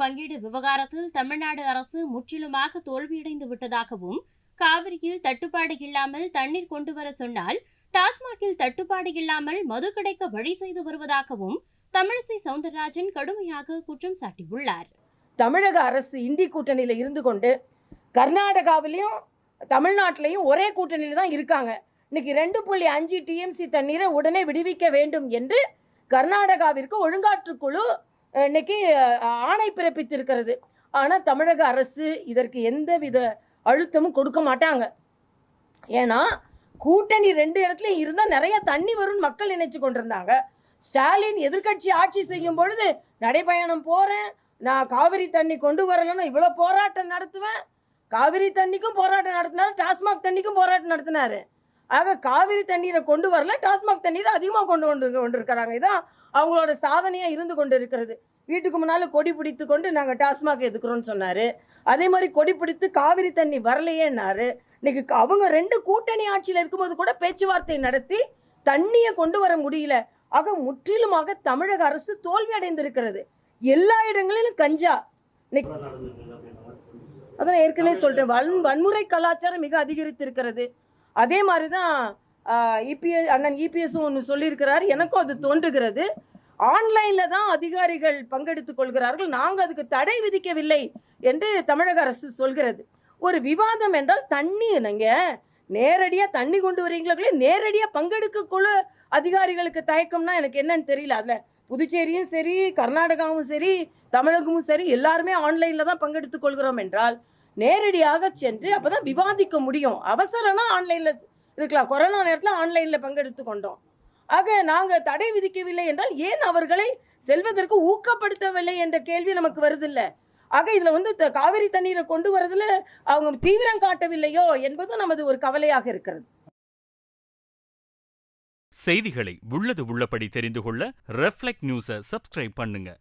பங்கீடு விவகாரத்தில் தமிழ்நாடு அரசு முற்றிலுமாக தோல்வியடைந்து விட்டதாகவும் காவிரியில் தட்டுப்பாடு இல்லாமல் தண்ணீர் கொண்டு வர சொன்னால் டாஸ்மாகில் தட்டுப்பாடு இல்லாமல் மது கிடைக்க வழி செய்து வருவதாகவும் தமிழிசை சவுந்தரராஜன் கடுமையாக குற்றம் சாட்டியுள்ளார். தமிழக அரசு இந்தி கூட்டணியில் இருந்து கொண்டு கர்நாடகாவிலையும் தமிழ்நாட்டிலையும் ஒரே கூட்டணியில் தான் இருக்காங்க. இன்னைக்கு ரெண்டு புள்ளி அஞ்சு டிஎம்சி தண்ணீரை உடனே விடுவிக்க வேண்டும் என்று கர்நாடகாவிற்கு ஒழுங்காற்றுக்குழு இன்னைக்கு ஆணை பிறப்பித்திருக்கிறது. ஆனால் தமிழக அரசு இதற்கு எந்த வித அழுத்தமும் கொடுக்க மாட்டாங்க. ஏன்னா கூட்டணி ரெண்டு இடத்துலையும் இருந்தால் நிறைய தண்ணி வரும்னு மக்கள் நினைச்சு கொண்டிருந்தாங்க. ஸ்டாலின் எதிர்க்கட்சி ஆட்சி செய்யும் பொழுது நடைபயணம் போகிறேன் நான் காவிரி தண்ணி கொண்டு வரலன்னா இவ்வளோ போராட்டம் நடத்துவேன். காவிரி தண்ணிக்கும் போராட்டம் நடத்தினாரு டாஸ்மாக் தண்ணிக்கும் போராட்டம் நடத்தினாரு. ஆக காவிரி தண்ணீரை கொண்டு வரல டாஸ்மாக் தண்ணீரை அதிகமாக கொண்டு கொண்டு கொண்டிருக்கிறாங்க. இதான் அவங்களோட சாதனையாக இருந்து கொண்டு இருக்கிறது வீட்டுக்கு முன்னால் கொடி பிடித்து கொண்டு நாங்கள் டாஸ்மாக் எதுக்குறோம்னு சொன்னார். அதே மாதிரி கொடி பிடித்து காவிரி தண்ணி வரலையேன்னாரு. இன்னைக்கு அவங்க ரெண்டு கூட்டணி ஆட்சியில் இருக்கும்போது கூட பேச்சுவார்த்தை நடத்தி தண்ணியை கொண்டு வர முடியல. ஆக முற்றிலுமாக தமிழக அரசு தோல்வி அடைந்திருக்கிறது. எல்லா இடங்களிலும் கஞ்சா. அதான் ஏற்கனவே சொல்லிட்டேன் வன் வன்முறை கலாச்சாரம் மிக அதிகரித்திருக்கிறது. அதே மாதிரி தான் இபிஎஸ் அண்ணன் இபிஎஸும் ஒன்று சொல்லியிருக்கிறார். எனக்கும் அது தோன்றுகிறது. ஆன்லைனில் தான் அதிகாரிகள் பங்கெடுத்துக் கொள்கிறார்கள். நாங்கள் அதுக்கு தடை விதிக்கவில்லை என்று தமிழக அரசு சொல்கிறது. ஒரு விவாதம் என்றால் தண்ணி என்னங்க? நேரடியாக தண்ணி கொண்டு வரீங்களே நேரடியாக பங்கெடுக்கக்குள்ள அதிகாரிகளுக்கு தயக்கம்னா எனக்கு என்னன்னு தெரியல. அதில் புதுச்சேரியும் சரி கர்நாடகாவும் சரி தமிழகமும் சரி எல்லாருமே ஆன்லைனில் தான் பங்கெடுத்துக் கொள்கிறோம் என்றால் நேரடியாக சென்று அப்போ தான் விவாதிக்க முடியும். அவசரம்னா ஆன்லைனில் இருக்கலாம். கொரோனா நேரத்தில் ஆன்லைனில் பங்கெடுத்து கொண்டோம். ஆக நாங்கள் தடை விதிக்கவில்லை என்றால் ஏன் அவர்களை செல்வதற்கு ஊக்கப்படுத்தவில்லை என்ற கேள்வி நமக்கு வருதில்ல. ஆக இதில் வந்து த- காவிரி தண்ணீரை கொண்டு வரதுல அவங்க தீவிரம் காட்டவில்லையோ என்பதும் நமது ஒரு கவலையாக இருக்கிறது. செய்திகளை உள்ளது உள்ளபடி தெரிந்து கொள்ள ரெஃப்ளெக்ட் நியூஸை சப்ஸ்கிரைப் பண்ணுங்க.